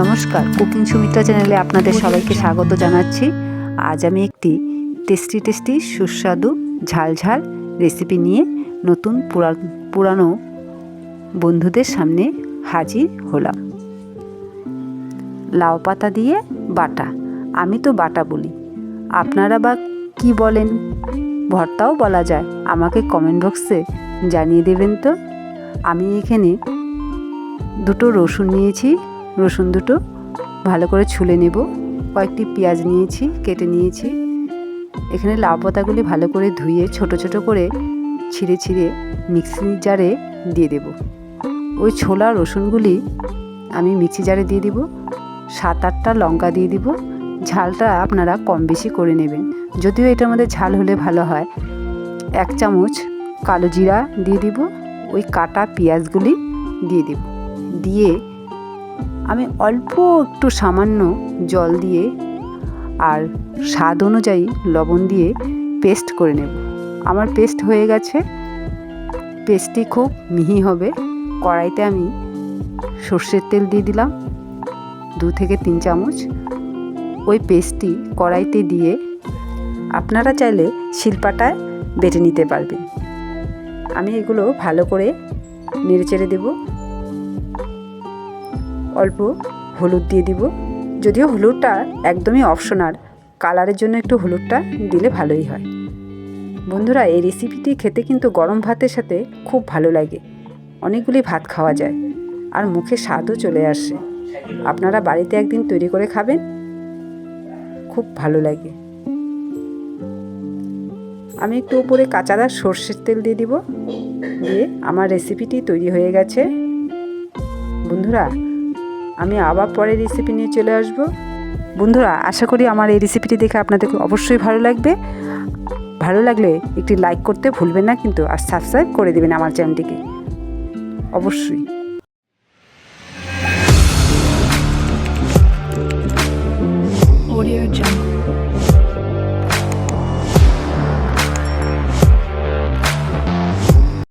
নমস্কার কুকিং সুমিত্রা চ্যানেলে আপনাদের সবাইকে স্বাগত জানাচ্ছি। আজ আমি একটি টেস্টি টেস্টি সুস্বাদু ঝাল ঝাল রেসিপি নিয়ে নতুন পুরা পুরানো বন্ধুদের সামনে হাজির হলাম। লাউ পাতা দিয়ে বাটা আমি তো বাটা বলি। আপনারা বা কি বলেন? ভর্তাও বলা যায়। আমাকে কমেন্ট বক্সে জানিয়ে দেবেন তো। আমি এখানে দুটো রসুন নিয়েছি রসুন দুটো ভালো করে ছুলে নেব। কয়েকটি পেঁয়াজ নিয়েছি, কেটে নিয়েছি। এখানে লাউ পাতাগুলি ভালো করে ধুয়ে ছোট ছোট করে ছিঁড়ে ছিঁড়ে মিক্সি জারে দিয়ে দেব। ওই ছোলা রসুনগুলি আমি মিক্সি জারে দিয়ে দিব। সাত আটটা লঙ্কা দিয়ে দিব। ঝালটা আপনারা কম বেশি করে নেবেন। যদিও এটার মধ্যে ঝাল হলে ভালো হয়। এক চামচ কালো জিরা দিয়ে দিব। ওই কাটা পেঁয়াজগুলি দিয়ে দিব। দিয়ে আমি অল্প একটু সামান্য জল দিয়ে আর স্বাদ অনুযায়ী লবণ দিয়ে পেস্ট করে নেব। আমার পেস্ট হয়ে গেছে। পেস্টটি খুব মিহি হবে। কড়াইতে আমি সর্ষের তেল দিয়ে দিলাম, দু থেকে তিন চামচ। ওই পেস্টটি কড়াইতে দিয়ে আপনারা চাইলে শিলপাটায় বেটে নিতে পারবেন। আমি এগুলো ভালো করে নেড়ে চেড়ে দেবো। অল্প হলুদ দিয়ে দিব। যদিও হলুদটা একদমই অপশনাল, কালারের জন্য একটু হলুদটা দিলে ভালোই হয়। বন্ধুরা, এই রেসিপিটি খেতে কিন্তু গরম ভাতের সাথে খুব ভালো লাগে। অনেকগুলি ভাত খাওয়া যায় আর মুখে স্বাদও চলে আসে। আপনারা বাড়িতে একদিন তৈরি করে খাবেন, খুব ভালো লাগে। আমি একটু উপরে কাঁচাদা সর্ষের তেল দিয়ে দিব। দিয়ে আমার রেসিপিটি তৈরি হয়ে গেছে। বন্ধুরা আমি আবার পরের রেসিপি নিয়ে চলে আসব। বন্ধুরা, আশা করি আমার এই রেসিপিটি দেখে আপনাদের অবশ্যই ভালো লাগবে। ভালো লাগলে একটি লাইক করতে ভুলবেন না কিন্তু, আর সাবস্ক্রাইব করে দেবেন আমার চ্যানেলটিকে অবশ্যই।